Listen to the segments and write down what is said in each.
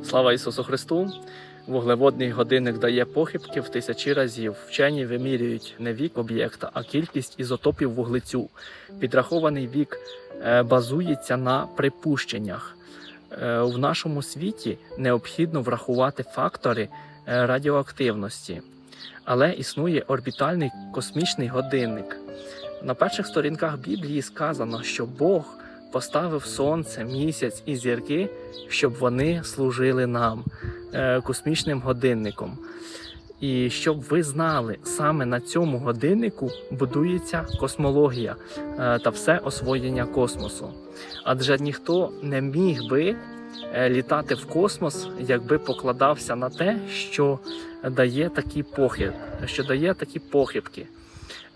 Слава Ісусу Христу! Вуглеводний годинник дає похибки в тисячі разів. Вчені вимірюють не вік об'єкта, а кількість ізотопів вуглецю. Підрахований вік е, базується на припущеннях. Е, В нашому світі необхідно врахувати фактори е, радіоактивності, але існує орбітальний космічний годинник. На перших сторінках Біблії сказано, що Бог поставив сонце, місяць і зірки, щоб вони служили нам е, космічним годинником. І щоб ви знали, саме на цьому годиннику будується космологія е, та все освоєння космосу. Адже ніхто не міг би е, літати в космос, якби покладався на те, що дає такі похиб, що дає такі похибки.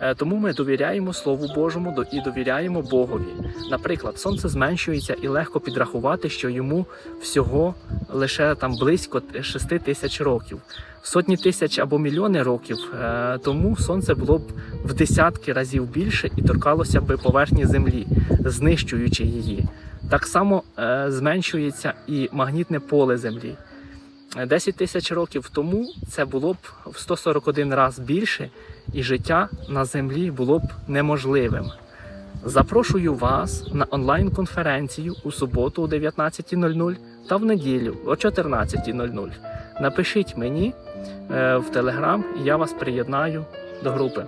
Е, Тому ми довіряємо Слову Божому і довіряємо Богові. Наприклад, сонце зменшується і легко підрахувати, що йому всього лише там близько 6 тисяч років. Сотні тисяч або мільйони років е, тому сонце було б в десятки разів більше і торкалося б поверхні землі, знищуючи її. Так само е, зменшується і магнітне поле землі. Е, 10 тисяч років тому це було б в 141 раз більше, і життя на землі було б неможливим. Запрошую вас на онлайн-конференцію у суботу о 19.00 та в неділю о 14.00. Напишіть мені е, в Телеграм, і я вас приєднаю до групи.